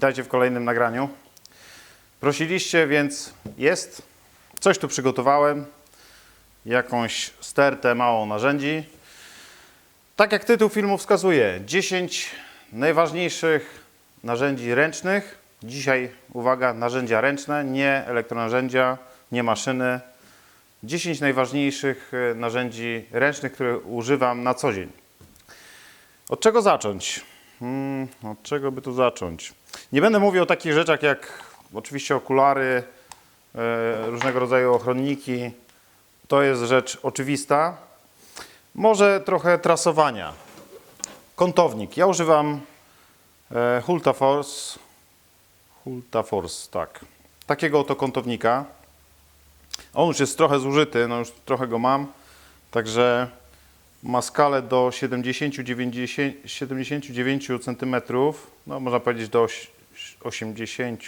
Witajcie w kolejnym nagraniu. Prosiliście, więc jest. Coś tu przygotowałem. Jakąś stertę małą narzędzi. Tak jak tytuł filmu wskazuje, 10 najważniejszych narzędzi ręcznych. Dzisiaj, uwaga, narzędzia ręczne, nie elektronarzędzia, nie maszyny. 10 najważniejszych e, narzędzi ręcznych, które używam na co dzień. Od czego zacząć? Hmm, od czego by tu zacząć? Nie będę mówił o takich rzeczach jak oczywiście okulary, e, różnego rodzaju ochronniki. To jest rzecz oczywista. Może trochę trasowania. Kątownik. Ja używam e, Hulta Force. Hulta Force, tak. Takiego oto kątownika. On już jest trochę zużyty, no już trochę go mam. Także ma skalę do 70, 90, 79 cm, no można powiedzieć do 80.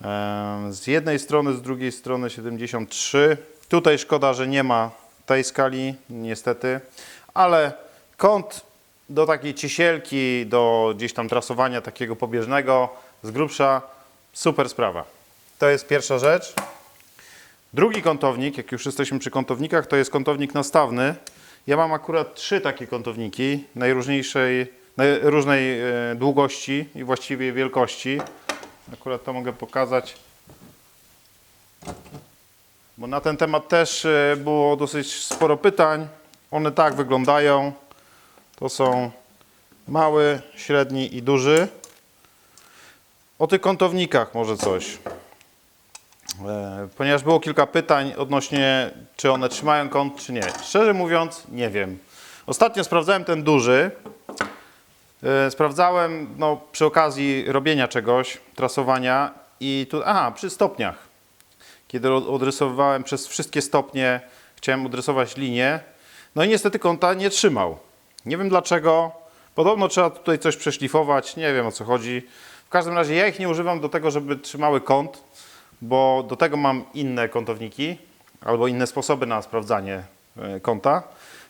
Em, Z jednej strony, z drugiej strony 73. Tutaj szkoda, że nie ma tej skali, niestety, ale kąt do takiej ciesielki, do gdzieś tam trasowania takiego pobieżnego z grubsza, super sprawa. To jest pierwsza rzecz. Drugi kątownik, jak już jesteśmy przy kątownikach, to jest kątownik nastawny. Ja mam akurat trzy takie kątowniki najróżniejszej, naj- różnej e, długości i właściwie wielkości. Akurat to mogę pokazać. Bo na ten temat też e, było dosyć sporo pytań. One tak wyglądają. To są mały, średni i duży. O tych kątownikach może coś. E, Ponieważ było kilka pytań odnośnie, czy one trzymają kąt, czy nie. Szczerze mówiąc, nie wiem. Ostatnio sprawdzałem ten duży. E, Sprawdzałem no, przy okazji robienia czegoś, trasowania i tu, aha, przy stopniach. Kiedy od- odrysowywałem przez wszystkie stopnie, chciałem odrysować linię, no i niestety kąta nie trzymał. Nie wiem dlaczego. Podobno trzeba tutaj coś przeszlifować, nie wiem o co chodzi. W każdym razie ja ich nie używam do tego, żeby trzymały kąt, bo do tego mam inne kątowniki albo inne sposoby na sprawdzanie e, kąta.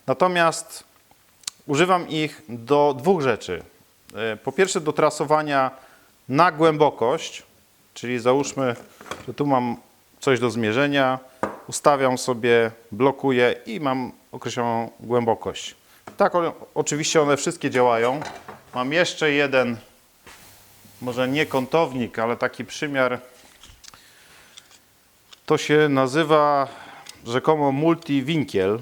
Natomiast używam ich do dwóch rzeczy. E, Po pierwsze do trasowania na głębokość, czyli załóżmy, że tu mam coś do zmierzenia, ustawiam sobie, blokuję i mam określoną głębokość. Tak, oczywiście one wszystkie działają. Mam jeszcze jeden, może nie kątownik, ale taki przymiar to się nazywa rzekomo multiwinkiel,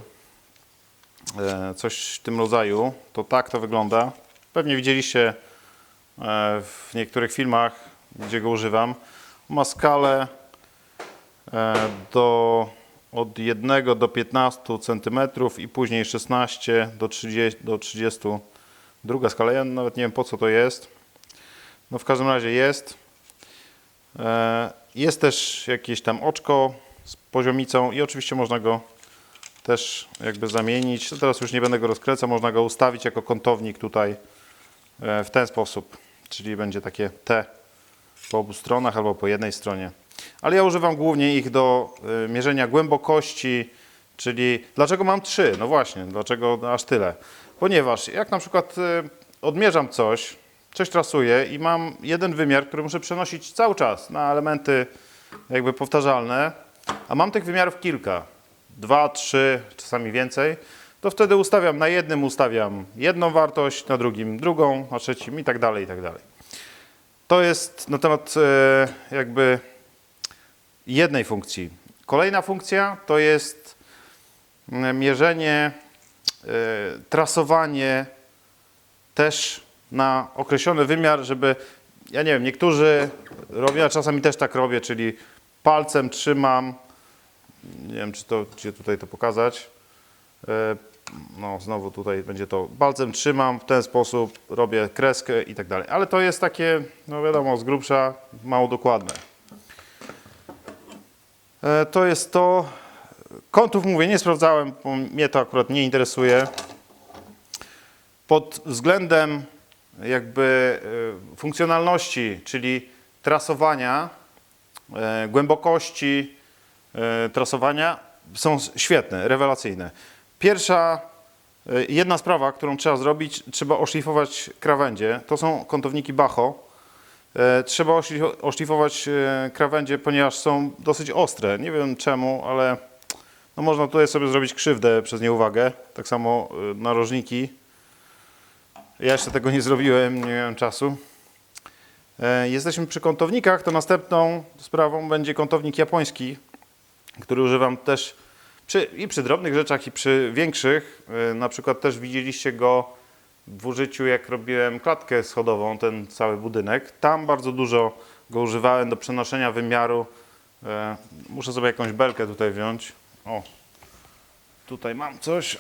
coś w tym rodzaju. To tak to wygląda. Pewnie widzieliście e, w niektórych filmach, gdzie go używam. Ma skalę e, do, od 1 do 15 cm i później 16 do 30, do 30. Druga skala, ja nawet nie wiem po co to jest. No w każdym razie jest. E, Jest też jakieś tam oczko z poziomicą i oczywiście można go też jakby zamienić. To teraz już nie będę go rozkręcał, można go ustawić jako kątownik tutaj e, w ten sposób. Czyli będzie takie T po obu stronach albo po jednej stronie. Ale ja używam głównie ich do e, mierzenia głębokości, czyli dlaczego mam trzy? No właśnie, dlaczego aż tyle? Ponieważ jak na przykład e, odmierzam coś, coś trasuję i mam jeden wymiar, który muszę przenosić cały czas na elementy jakby powtarzalne, a mam tych wymiarów kilka, dwa, trzy, czasami więcej, to wtedy ustawiam na jednym ustawiam jedną wartość, na drugim drugą, na trzecim i tak dalej, i tak dalej. To jest na temat e, jakby jednej funkcji. Kolejna funkcja to jest mierzenie, e, trasowanie też na określony wymiar, żeby, ja nie wiem, niektórzy robią, a czasami też tak robię, czyli palcem trzymam, nie wiem, czy to, czy tutaj to pokazać, E, no znowu tutaj będzie to, palcem trzymam, w ten sposób robię kreskę i tak dalej, ale to jest takie, no wiadomo, z grubsza mało dokładne. E, To jest to, kątów mówię, nie sprawdzałem, bo mnie to akurat nie interesuje. Pod względem jakby e, funkcjonalności, czyli trasowania, głębokości trasowania są świetne, rewelacyjne. Pierwsza Y, Jedna sprawa, którą trzeba zrobić, trzeba oszlifować krawędzie. To są kątowniki Bacho. E, Trzeba oszli- oszlifować e, krawędzie, ponieważ są dosyć ostre. Nie wiem czemu, ale no można tutaj sobie zrobić krzywdę przez nieuwagę. Tak samo e, narożniki. Ja jeszcze tego nie zrobiłem, nie miałem czasu. E, Jesteśmy przy kątownikach, to następną sprawą będzie kątownik japoński, który używam też przy, i przy drobnych rzeczach, i przy większych. E, Na przykład też widzieliście go w użyciu, jak robiłem klatkę schodową, ten cały budynek. Tam bardzo dużo go używałem do przenoszenia wymiaru. E, Muszę sobie jakąś belkę tutaj wziąć. O, tutaj mam coś.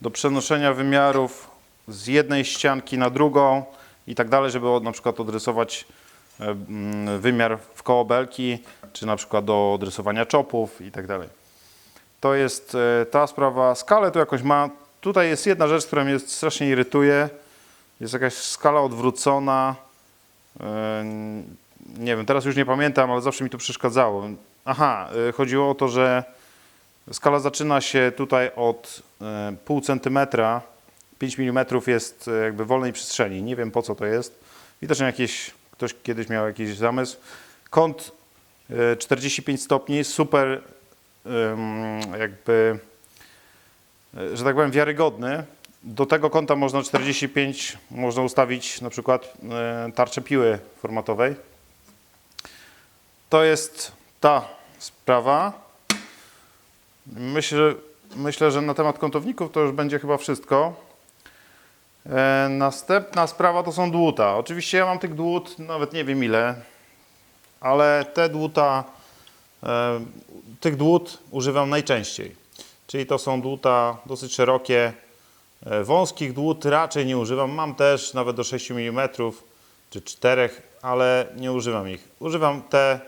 Do przenoszenia wymiarów z jednej ścianki na drugą i tak dalej, żeby na przykład odrysować wymiar w koło belki, czy na przykład do odrysowania czopów i tak dalej. To jest e, ta sprawa. Skalę tu jakoś ma. Tutaj jest jedna rzecz, która mnie strasznie irytuje. Jest jakaś skala odwrócona. E, Nie wiem, teraz już nie pamiętam, ale zawsze mi to przeszkadzało. Aha, e, chodziło o to, że skala zaczyna się tutaj od e, pół centymetra. 5 mm jest e, jakby wolnej przestrzeni. Nie wiem po co to jest. Widocznie jakieś, ktoś kiedyś miał jakiś zamysł. Kąt e, 45 stopni, super jakby, e, że tak powiem, wiarygodny. Do tego kąta można 45, można ustawić na przykład e, tarczę piły formatowej. To jest ta sprawa. Myślę, myślę, że na temat kątowników to już będzie chyba wszystko. E, następna sprawa to są dłuta. Oczywiście ja mam tych dłut nawet nie wiem ile, ale te dłuta, e, tych dłut używam najczęściej. Czyli to są dłuta dosyć szerokie. E, wąskich dłut raczej nie używam. Mam też nawet do 6 mm czy 4, ale nie używam ich. Używam te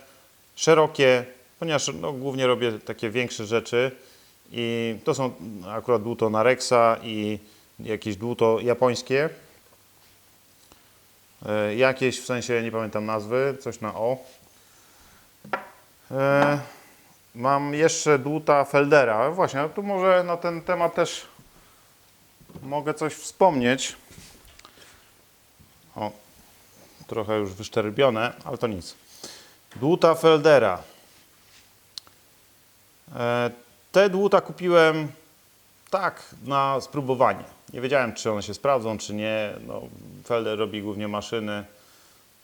szerokie, ponieważ no, głównie robię takie większe rzeczy i to są akurat dłuto Narexa i jakieś dłuto japońskie. E, Jakieś, w sensie nie pamiętam nazwy, coś na O. E, Mam jeszcze dłuta Feldera. Właśnie, tu może na ten temat też mogę coś wspomnieć. O, trochę już wyszczerbione, ale to nic. Dłuta Feldera. E, Te dłuta kupiłem tak na spróbowanie. Nie wiedziałem, czy one się sprawdzą, czy nie. No, Felder robi głównie maszyny.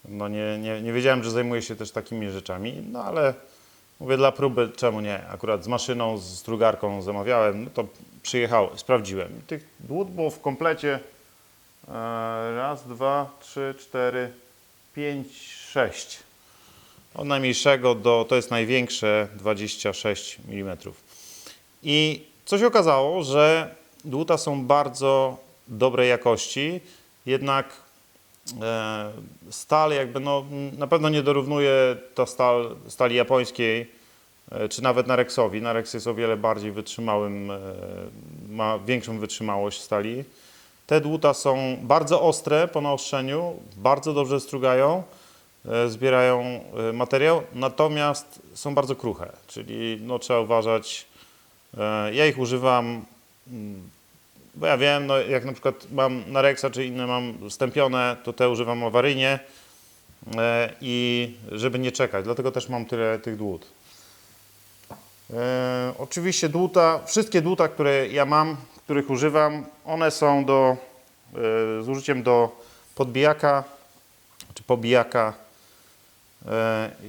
No nie, nie, nie wiedziałem, że zajmuje się też takimi rzeczami, no ale mówię dla próby, czemu nie? Akurat z maszyną, z strugarką zamawiałem, no to przyjechało, sprawdziłem. Tych dłut było w komplecie e, raz, dwa, trzy, cztery, pięć, sześć. Od najmniejszego do, to jest największe, 26 mm. I co się okazało, że dłuta są bardzo dobrej jakości, jednak e, stal jakby no, na pewno nie dorównuje ta stal stali japońskiej, e, czy nawet Narexowi. Narex jest o wiele bardziej wytrzymałym, e, ma większą wytrzymałość stali. Te dłuta są bardzo ostre po naostrzeniu, bardzo dobrze strugają, zbierają materiał, natomiast są bardzo kruche, czyli no, trzeba uważać. Ja ich używam, bo ja wiem, no, jak na przykład mam Narexa czy inne mam stępione, to te używam awaryjnie e, i żeby nie czekać, dlatego też mam tyle tych dłut. E, oczywiście dłuta, wszystkie dłuta, które ja mam, których używam, one są do, e, z użyciem do podbijaka czy pobijaka.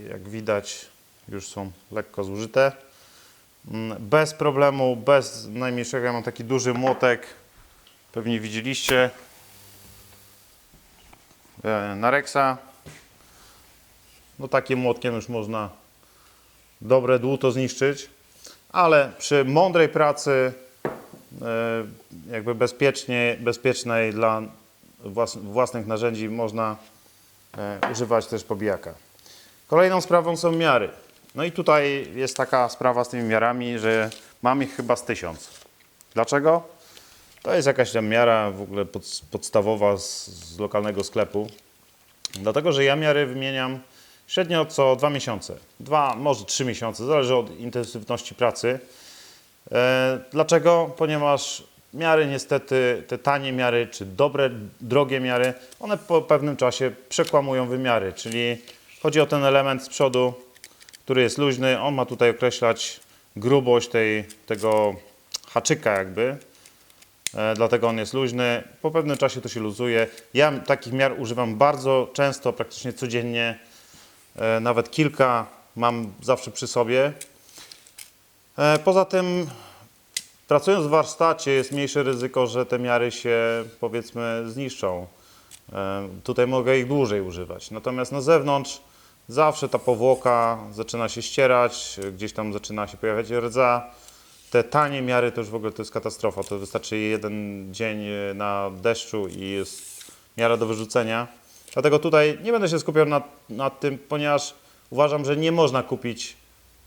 Jak widać, już są lekko zużyte. Mm, Bez problemu, bez najmniejszego, ja mam taki duży młotek, pewnie widzieliście, e, Narexa. No takim młotkiem już można dobre dłuto zniszczyć, ale przy mądrej pracy, e, jakby bezpiecznie, bezpiecznej dla włas- własnych narzędzi można e, używać też pobijaka. Kolejną sprawą są miary. No i tutaj jest taka sprawa z tymi miarami, że mam ich chyba z tysiąc. Dlaczego? To jest jakaś tam miara w ogóle pod, podstawowa z, z lokalnego sklepu. Dlatego, że ja miary wymieniam średnio co dwa miesiące. Dwa, może trzy miesiące, zależy od intensywności pracy. E, Dlaczego? Ponieważ miary niestety, te tanie miary, czy dobre, drogie miary, one po pewnym czasie przekłamują wymiary, czyli chodzi o ten element z przodu, który jest luźny, on ma tutaj określać grubość tej, tego haczyka jakby, e, dlatego on jest luźny. Po pewnym czasie to się luzuje. Ja takich miar używam bardzo często, praktycznie codziennie, e, nawet kilka mam zawsze przy sobie. E, Poza tym, pracując w warsztacie, jest mniejsze ryzyko, że te miary się powiedzmy zniszczą. E, Tutaj mogę ich dłużej używać. Natomiast na zewnątrz zawsze ta powłoka zaczyna się ścierać, gdzieś tam zaczyna się pojawiać rdza. Te tanie miary to już w ogóle to jest katastrofa. To wystarczy jeden dzień e, na deszczu i jest miara do wyrzucenia. Dlatego tutaj nie będę się skupiał nad, nad tym, ponieważ uważam, że nie można kupić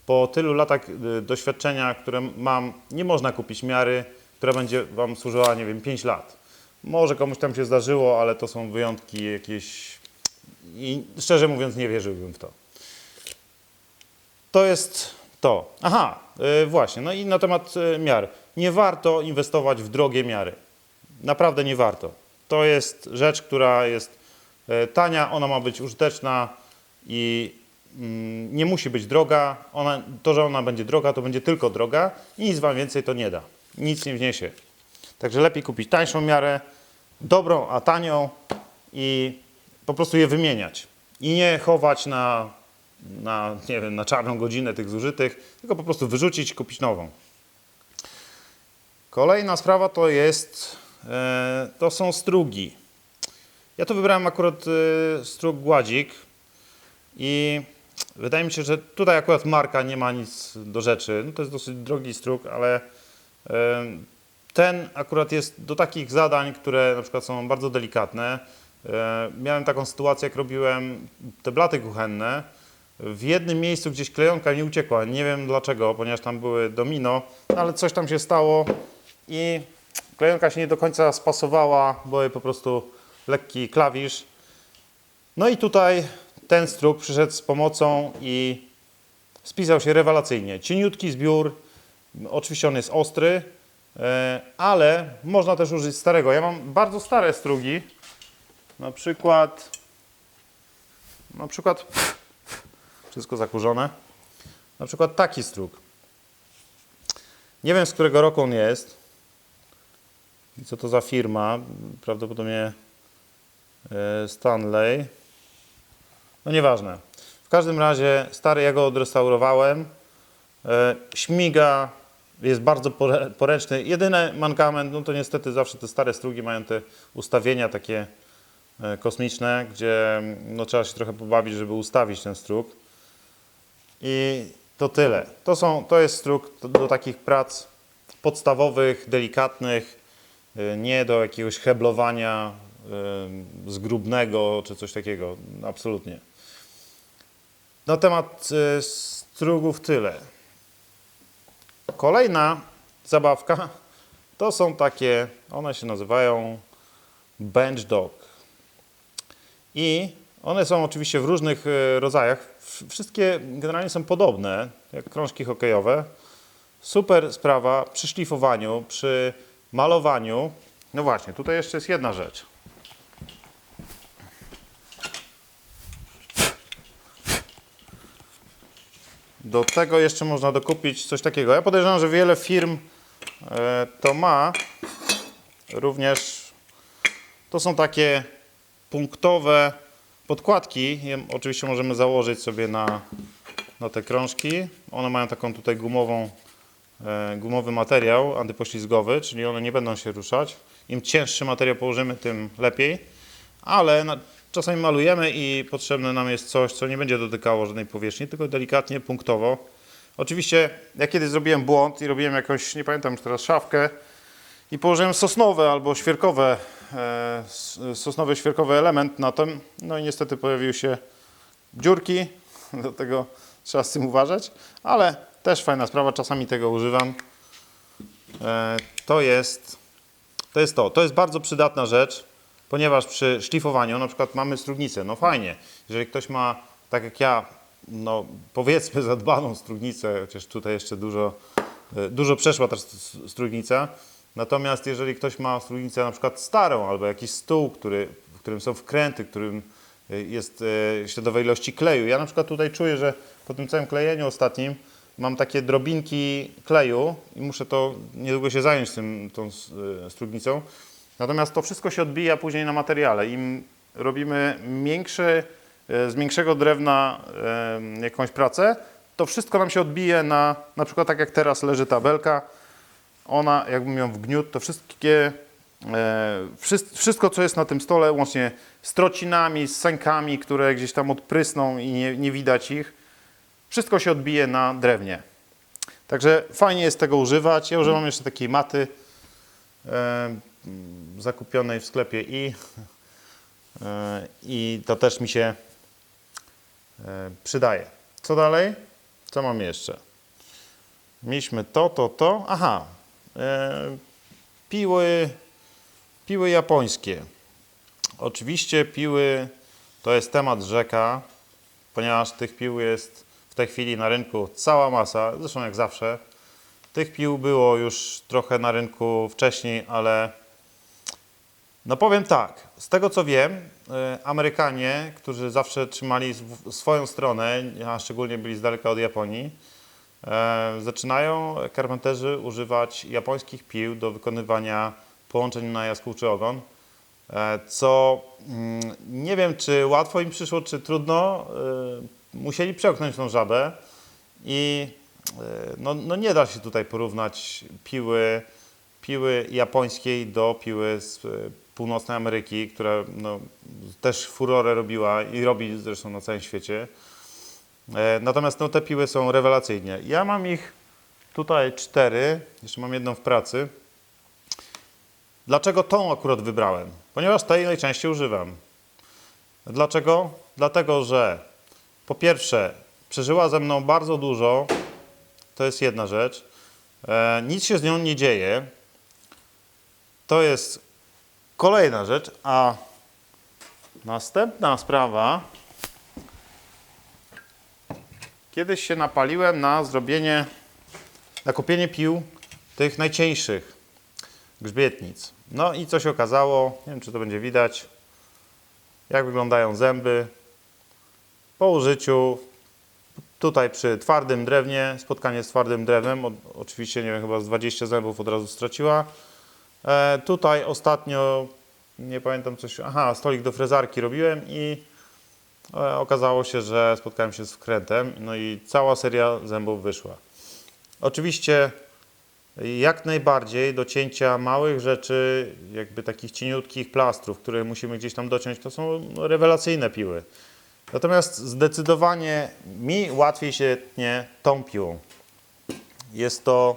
po tylu latach y, doświadczenia, które mam, nie można kupić miary, która będzie Wam służyła, nie wiem, 5 lat. Może komuś tam się zdarzyło, ale to są wyjątki jakieś i szczerze mówiąc nie wierzyłbym w to. To jest to. Aha, y, właśnie. No i na temat y, miar. Nie warto inwestować w drogie miary. Naprawdę nie warto. To jest rzecz, która jest y, tania, ona ma być użyteczna i mm, nie musi być droga. Ona, to, że ona będzie droga, to będzie tylko droga i nic Wam więcej to nie da. Nic nie wniesie. Także lepiej kupić tańszą miarę, dobrą, a tanią i po prostu je wymieniać. I nie chować na, na, nie wiem, na czarną godzinę tych zużytych, tylko po prostu wyrzucić, kupić nową. Kolejna sprawa to jest, e, to są strugi. Ja tu wybrałem akurat e, strug gładzik i wydaje mi się, że tutaj akurat marka nie ma nic do rzeczy. No to jest dosyć drogi strug, ale e, ten akurat jest do takich zadań, które na przykład są bardzo delikatne. E, Miałem taką sytuację, jak robiłem te blaty kuchenne. W jednym miejscu gdzieś klejonka nie uciekła. Nie wiem dlaczego, ponieważ tam były domino, ale coś tam się stało i klejonka się nie do końca spasowała, bo po prostu lekki klawisz. No i tutaj ten struk przyszedł z pomocą i spisał się rewelacyjnie. Cieniutki zbiór, oczywiście on jest ostry, e, ale można też użyć starego. Ja mam bardzo stare strugi, na przykład, na przykład, wszystko zakurzone, na przykład taki strug. Nie wiem z którego roku on jest, i co to za firma, prawdopodobnie e, Stanley. No nieważne. W każdym razie stary ja go odrestaurowałem. E, śmiga, jest bardzo poręczny. Jedyny mankament, no to niestety zawsze te stare strugi mają te ustawienia takie kosmiczne, gdzie no, trzeba się trochę pobawić, żeby ustawić ten strug. I to tyle. To, są, to jest strug do, do takich prac podstawowych, delikatnych, y, nie do jakiegoś heblowania y, zgrubnego czy coś takiego. Absolutnie. Na temat strugów tyle. Kolejna zabawka to są takie, one się nazywają bench dog. I one są oczywiście w różnych e, rodzajach. Wszystkie generalnie są podobne, jak krążki hokejowe. Super sprawa przy szlifowaniu, przy malowaniu. No właśnie, tutaj jeszcze jest jedna rzecz. Do tego jeszcze można dokupić coś takiego. Ja podejrzewam, że wiele firm e, to ma. Również to są takie punktowe podkładki. Je oczywiście możemy założyć sobie na, na te krążki. One mają taką tutaj gumową, e, gumowy materiał antypoślizgowy, czyli one nie będą się ruszać. Im cięższy materiał położymy, tym lepiej. Ale na, czasami malujemy i potrzebne nam jest coś, co nie będzie dotykało żadnej powierzchni, tylko delikatnie, punktowo. Oczywiście ja kiedyś zrobiłem błąd i robiłem jakąś, nie pamiętam już teraz, szafkę i położyłem sosnowe albo świerkowe, e, sosnowy świerkowy element na tym. No i niestety pojawiły się dziurki, dlatego trzeba z tym uważać, ale też fajna sprawa, czasami tego używam. E, to jest to jest to. To jest bardzo przydatna rzecz, ponieważ przy szlifowaniu na przykład mamy strugnicę. No fajnie, jeżeli ktoś ma, tak jak ja, no powiedzmy zadbaną strugnicę, chociaż tutaj jeszcze dużo e, dużo przeszła ta s- strujnica. Natomiast jeżeli ktoś ma strujnicę na przykład starą albo jakiś stół, który, w którym są wkręty, w którym e, jest e, śladowa ilości kleju. Ja na przykład tutaj czuję, że po tym całym klejeniu ostatnim mam takie drobinki kleju i muszę to niedługo się zająć tym, tą s- e, strugnicą. Natomiast to wszystko się odbija później na materiale. Im robimy miększy, e, z większego drewna jakąś pracę, to wszystko nam się odbije na, na przykład tak jak teraz leży tabelka, ona jakbym ją wgniótł, to wszystkie, e, wszyst- wszystko co jest na tym stole, łącznie z trocinami, z sękami, które gdzieś tam odprysną i nie, nie widać ich, wszystko się odbije na drewnie. Także fajnie jest tego używać. Ja używam jeszcze takiej maty e, m, zakupionej w sklepie i, e, i to też mi się przydaje. Co dalej? Co mam jeszcze? Mieliśmy to, to, to. Aha. E, piły, piły japońskie. Oczywiście piły to jest temat rzeka, ponieważ tych pił jest w tej chwili na rynku cała masa, zresztą jak zawsze. Tych pił było już trochę na rynku wcześniej, ale no powiem tak, z tego co wiem, e, Amerykanie, którzy zawsze trzymali sw- swoją stronę, a szczególnie byli z daleka od Japonii, zaczynają karpenterzy używać japońskich pił do wykonywania połączeń na jaskółczy ogon, e, co mm, nie wiem, czy łatwo im przyszło, czy trudno. e, Musieli przełknąć tą żabę i e, no, no nie da się tutaj porównać piły, piły japońskiej do piły z e, północnej Ameryki, która no, też furorę robiła i robi zresztą na całym świecie. E, Natomiast no, te piły są rewelacyjnie. Ja mam ich tutaj cztery, jeszcze mam jedną w pracy. Dlaczego tą akurat wybrałem? Ponieważ tej najczęściej używam. Dlaczego? Dlatego, że po pierwsze przeżyła ze mną bardzo dużo, to jest jedna rzecz. E, nic się z nią nie dzieje. To jest kolejna rzecz, a następna sprawa. Kiedyś się napaliłem na zrobienie, na kupienie pił tych najcieńszych grzbietnic. No i co się okazało, nie wiem czy to będzie widać, jak wyglądają zęby. Po użyciu tutaj przy twardym drewnie, spotkanie z twardym drewnem, oczywiście nie wiem, chyba z 20 zębów od razu straciła. E, tutaj ostatnio, nie pamiętam coś, aha, stolik do frezarki robiłem i okazało się, że spotkałem się z wkrętem, no i cała seria zębów wyszła. Oczywiście jak najbardziej do cięcia małych rzeczy, jakby takich cieniutkich plastrów, które musimy gdzieś tam dociąć, to są no, rewelacyjne piły. Natomiast zdecydowanie mi łatwiej się tnie tą piłą. Jest to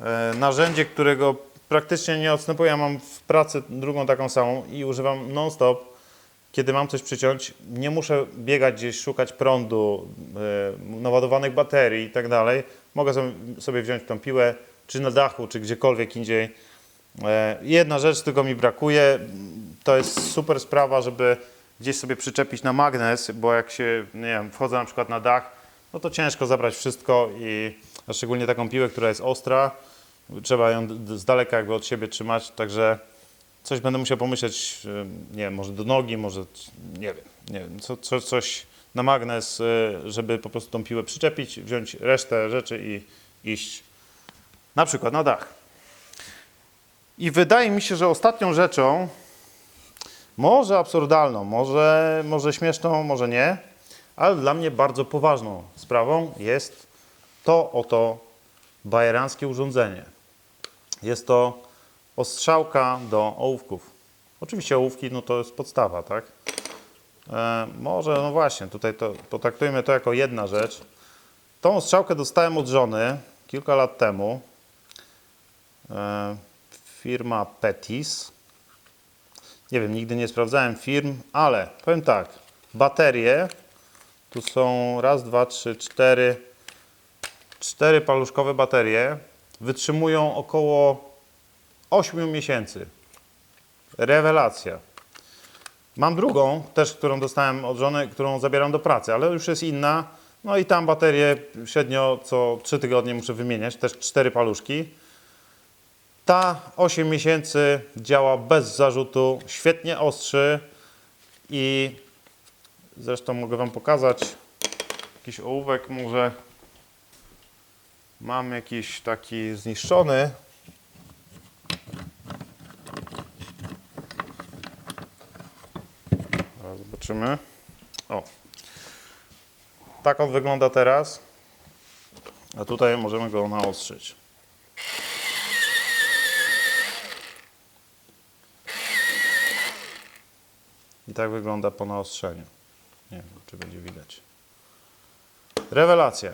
e, narzędzie, którego praktycznie nie odstępuję. Ja mam w pracy drugą taką samą i używam non-stop. Kiedy mam coś przyciąć, nie muszę biegać gdzieś, szukać prądu, e, naładowanych baterii i tak dalej. Mogę sobie- wziąć tą piłę, czy na dachu, czy gdziekolwiek indziej. E, Jedna rzecz tylko mi brakuje. To jest super sprawa, żeby gdzieś sobie przyczepić na magnes, bo jak się, nie wiem, wchodzę na przykład na dach, no to ciężko zabrać wszystko i szczególnie taką piłę, która jest ostra, trzeba ją z daleka jakby od siebie trzymać, także coś będę musiał pomyśleć, y, nie wiem, może do nogi, może, nie wiem, nie wiem, co, co, coś na magnes, y, żeby po prostu tą piłę przyczepić, wziąć resztę rzeczy i iść na przykład na dach. I wydaje mi się, że ostatnią rzeczą, może absurdalną, może, może śmieszną, może nie, ale dla mnie bardzo poważną sprawą jest to oto bajeranckie urządzenie. Jest to ostrzałka do ołówków. Oczywiście ołówki no to jest podstawa, tak? E, może, no właśnie, tutaj to potraktujmy to jako jedna rzecz. Tą strzałkę dostałem od żony kilka lat temu. E, firma Petis. Nie wiem, nigdy nie sprawdzałem firm, ale powiem tak. Baterie. Tu są raz, dwa, trzy, cztery. Cztery paluszkowe baterie. Wytrzymują około 8 miesięcy. Rewelacja. Mam drugą, też którą dostałem od żony, którą zabieram do pracy, ale już jest inna. No i tam baterię średnio co 3 tygodnie muszę wymieniać, też 4 paluszki. Ta 8 miesięcy działa bez zarzutu, świetnie ostrzy i zresztą mogę Wam pokazać jakiś ołówek może mam jakiś taki zniszczony. Zobaczymy. O. Tak on wygląda teraz. A tutaj możemy go naostrzyć. I tak wygląda po naostrzeniu. Nie wiem, czy będzie widać. Rewelacja.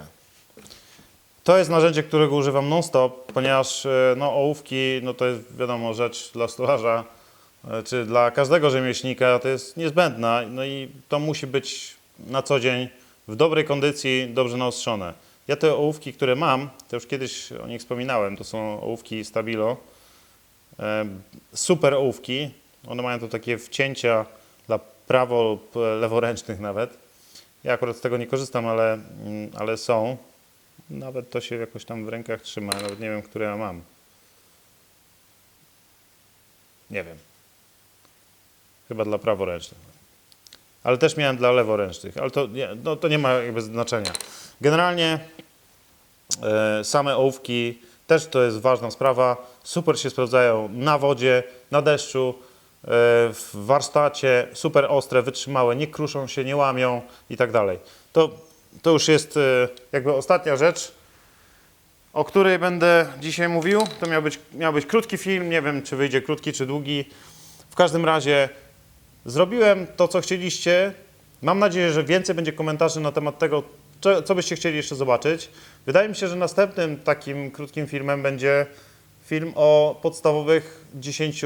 To jest narzędzie, którego używam non-stop, ponieważ e, no, ołówki no, to jest wiadomo rzecz dla stolarza, czy dla każdego rzemieślnika, to jest niezbędna. No i to musi być na co dzień w dobrej kondycji, dobrze naostrzone. Ja te ołówki, które mam, to już kiedyś o nich wspominałem, to są ołówki Stabilo. Super ołówki. One mają tu takie wcięcia dla prawo lub leworęcznych nawet. Ja akurat z tego nie korzystam, ale, mm, ale są. Nawet to się jakoś tam w rękach trzyma, nawet nie wiem, które ja mam. Nie wiem. Chyba dla praworęcznych. Ale też miałem dla leworęcznych, ale to nie, no, to nie ma jakby znaczenia. Generalnie e, same ołówki też to jest ważna sprawa. Super się sprawdzają na wodzie, na deszczu, e, w warsztacie, super ostre, wytrzymałe, nie kruszą się, nie łamią i tak dalej. To, to już jest e, jakby ostatnia rzecz, o której będę dzisiaj mówił. To miał być, miał być krótki film, nie wiem czy wyjdzie krótki czy długi. W każdym razie zrobiłem to, co chcieliście. Mam nadzieję, że więcej będzie komentarzy na temat tego, co, byście chcieli jeszcze zobaczyć. Wydaje mi się, że następnym takim krótkim filmem będzie film o podstawowych 10,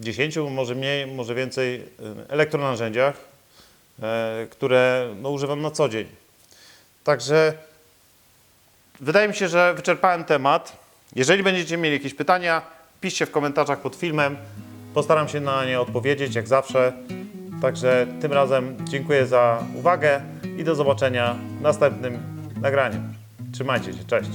10 może mniej, może więcej y, elektronarzędziach, e, które no, używam na co dzień. Także wydaje mi się, że wyczerpałem temat. Jeżeli będziecie mieli jakieś pytania, piszcie w komentarzach pod filmem. Postaram się na nie odpowiedzieć, jak zawsze. Także tym razem dziękuję za uwagę i do zobaczenia w następnym nagraniu. Trzymajcie się, cześć.